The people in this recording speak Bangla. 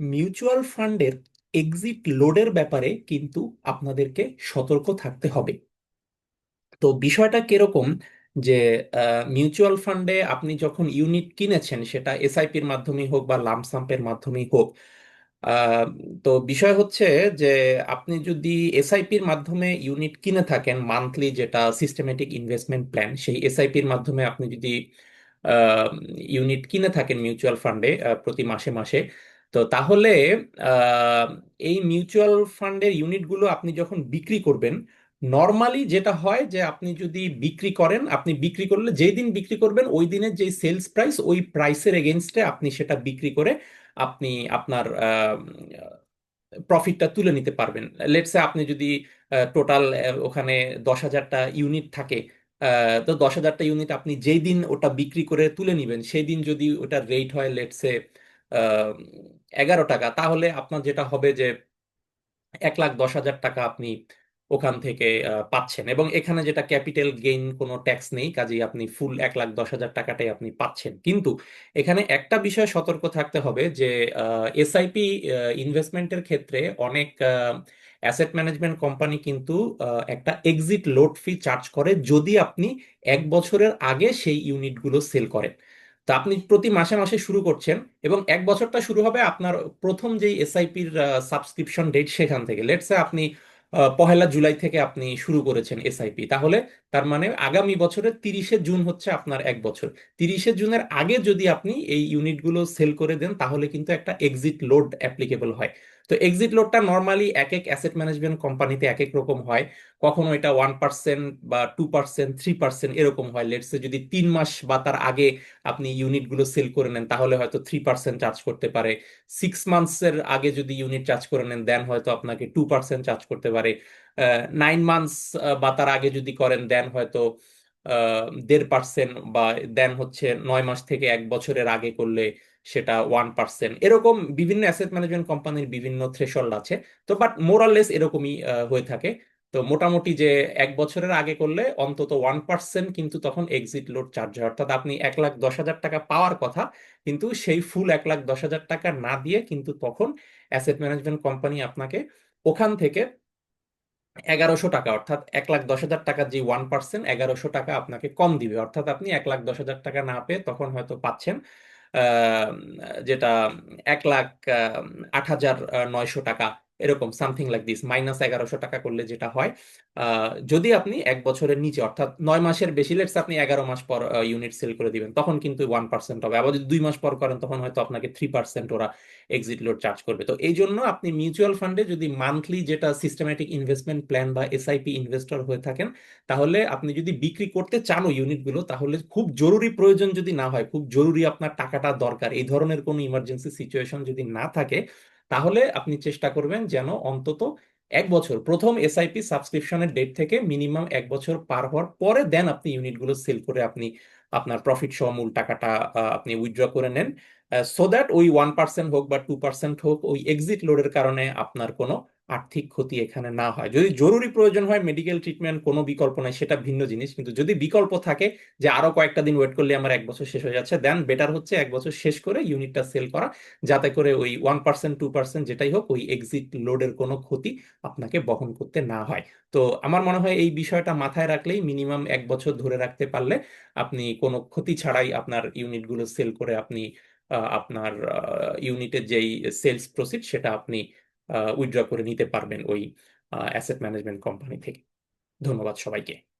মিউচুয়াল ফান্ডের এক্সিট লোডের ব্যাপারে কিন্তু আপনাদেরকে সতর্ক থাকতে হবে। তো বিষয়টা কীরকম যে মিউচুয়াল ফান্ডে আপনি যখন ইউনিট কিনেছেন, সেটা এসআইপির মাধ্যমে হোক বা লামসাম্পের মাধ্যমেই হোক তো বিষয় হচ্ছে যে, আপনি যদি এসআইপির মাধ্যমে ইউনিট কিনে থাকেন মান্থলি যেটা সিস্টেমেটিক ইনভেস্টমেন্ট প্ল্যান সেই এসআইপির মাধ্যমে আপনি যদি ইউনিট কিনে থাকেন মিউচুয়াল ফান্ডে প্রতি মাসে মাসে তো তাহলে এই মিউচুয়াল ফান্ডের ইউনিটগুলো আপনি যখন বিক্রি করবেন নর্মালি যেটা হয় যে আপনি যদি বিক্রি করেন, আপনি বিক্রি করলে যেই দিন বিক্রি করবেন, ওই দিনের যে সেলস প্রাইস ওই প্রাইসের এগেনস্টে আপনি সেটা বিক্রি করে আপনি আপনার প্রফিটটা তুলে নিতে পারবেন। লেটসে আপনি যদি টোটাল ওখানে দশ হাজারটা ইউনিট থাকে তো দশ হাজারটা ইউনিট আপনি যেই দিন ওটা বিক্রি করে তুলে নিবেন সেই দিন যদি ওটার রেট হয় লেটসে এগারো টাকা। তাহলে আপনার যেটা হবে যে, এক লাখ দশ হাজার টাকা আপনি ওখান থেকে পাচ্ছেন। এবং এখানে যেটা ক্যাপিটাল গেইন কোনো ট্যাক্স নেই, কাজেই আপনি ফুল এক লাখ দশ হাজার টাকাটাই আপনি পাচ্ছেন। কিন্তু এখানে একটা বিষয় সতর্ক থাকতে হবে যে এসআইপি ইনভেস্টমেন্টের ক্ষেত্রে অনেক অ্যাসেট ম্যানেজমেন্ট কোম্পানি কিন্তু একটা এক্সিট লোড ফি চার্জ করে যদি আপনি এক বছরের আগে সেই ইউনিটগুলো সেল করেন। তো আপনি প্রতি মাসে মাসে শুরু করছেন এবং এক বছরটা শুরু হবে আপনার প্রথম যেই এসআইপির সাবস্ক্রিপশন ডেট সেখান থেকে। লেটসে আপনি পহেলা জুলাই থেকে আপনি শুরু করেছেন এসআইপি তাহলে তার মানে আগামী বছরের তিরিশে জুন হচ্ছে আপনার এক বছর। তিরিশে জুনের আগে যদি আপনি এই ইউনিটগুলো সেল করে দেন, তাহলে কিন্তু একটা এক্সিট লোড অ্যাপ্লিকেবল হয়। তো এক্সিট লোডটা নর্মালি এক এক অ্যাসেট ম্যানেজমেন্ট কোম্পানিতে এক এক রকম হয়। কখনো এটা ওয়ান পার্সেন্ট বা টু পার্সেন্ট থ্রি পার্সেন্ট এরকম হয়। লেটসে যদি তিন মাস বা তার আগে আপনি ইউনিটগুলো সেল করে নেন, তাহলে হয়তো থ্রি পার্সেন্ট চার্জ করতে পারে। সিক্স মান্থসের আগে যদি ইউনিট চার্জ করে নেন দেন হয়তো আপনাকে টু পার্সেন্ট চার্জ করতে পারে। নাইন মান্থস বা তার আগে যদি করেন দেন হয়তো দেড় পার্সেন্ট বা দেন হচ্ছে নয় মাস থেকে এক বছরের আগে করলে সেটা ওয়ান পার্সেন্ট এরকম বিভিন্ন অ্যাসেট ম্যানেজমেন্ট কোম্পানির বিভিন্ন থ্রেশহোল্ড আছে। তো বাট মোরাললেস এরকমই হয়ে থাকে। তো মোটামুটি যে এক বছরের আগে করলে অন্তত ওয়ান পার্সেন্ট কিন্তু তখন এক্সিট লোড চার্জ হয়। অর্থাৎ আপনি এক লাখ দশ হাজার টাকা পাওয়ার কথা, কিন্তু সেই ফুল এক লাখ দশ হাজার টাকা না দিয়ে কিন্তু তখন অ্যাসেট ম্যানেজমেন্ট কোম্পানি আপনাকে ওখান থেকে এগারোশো টাকা, অর্থাৎ এক লাখ দশ হাজার টাকার যে ওয়ান পার্সেন্ট এগারোশো টাকা আপনাকে কম দিবে। অর্থাৎ আপনি এক লাখ দশ হাজার টাকা না পেয়ে তখন হয়তো পাচ্ছেন যেটা এক লাখ আট হাজার নয়শো টাকা এরকম সামথিং লাইক দিস মাইনাস এগারোশো টাকা করলে যেটা হয় যদি আপনি এক বছরের নিচে, অর্থাৎ নয় মাসের বেশি লেটস আপনি এগারো মাস পর ইউনিট সেল করে দিবেন, তখন কিন্তু ওয়ান পার্সেন্ট হবে। আবার যদি দুই মাস পর করেন, তখন হয়তো আপনাকে থ্রি পার্সেন্ট ওরা এক্সিট লোড চার্জ করবে। তো এই জন্য আপনি মিউচুয়াল ফান্ডে যদি মান্থলি যেটা সিস্টেমেটিক ইনভেস্টমেন্ট প্ল্যান বা এসআইপি ইনভেস্টর হয়ে থাকেন, তাহলে আপনি যদি বিক্রি করতে চানও ইউনিটগুলো তাহলে খুব জরুরি প্রয়োজন যদি না হয়, খুব জরুরি আপনার টাকাটা দরকার। এই ধরনের কোনো ইমার্জেন্সি সিচুয়েশন যদি না থাকে তাহলে আপনি চেষ্টা করবেন যেন অন্তত এক বছর, প্রথম এসআইপি সাবস্ক্রিপশনের ডেট থেকে মিনিমাম এক বছর পার হওয়ার পরে দেন আপনি ইউনিটগুলো সেল করে আপনি আপনার প্রফিট সহ মূল টাকাটা আপনি উইথড্র করে নেন সো দ্যাট ওই ওয়ান পার্সেন্ট হোক বা টু পার্সেন্ট হোক, ওই এক্সিট লোডের কারণে আপনার কোনো আর্থিক ক্ষতি এখানে না হয়। যদি জরুরি প্রয়োজন হয় মেডিকেল ট্রিটমেন্ট কোনো বিকল্প নাই, সেটা ভিন্ন জিনিস। কিন্তু যদি বিকল্প থাকে যে আরও কয়েকটা দিন ওয়েট করলে আমার এক বছর শেষ হয়ে যাচ্ছে দেন বেটার হচ্ছে এক বছর শেষ করে ইউনিটটা সেল করা, যাতে করে ওই ওয়ান পার্সেন্ট টু পার্সেন্ট যেটাই হোক, ওই এক্সিট লোডের কোনো ক্ষতি আপনাকে বহন করতে না হয়। তো আমার মনে হয় এই বিষয়টা মাথায় রাখলেই মিনিমাম এক বছর ধরে রাখতে পারলে আপনি কোনো ক্ষতি ছাড়াই আপনার ইউনিটগুলো সেল করে আপনি আপনার ইউনিটের যেই সেলস প্রসিড সেটা আপনি উইথড্র করে নিতে পারবেন ওই অ্যাসেট ম্যানেজমেন্ট কোম্পানি থেকে। ধন্যবাদ সবাইকে।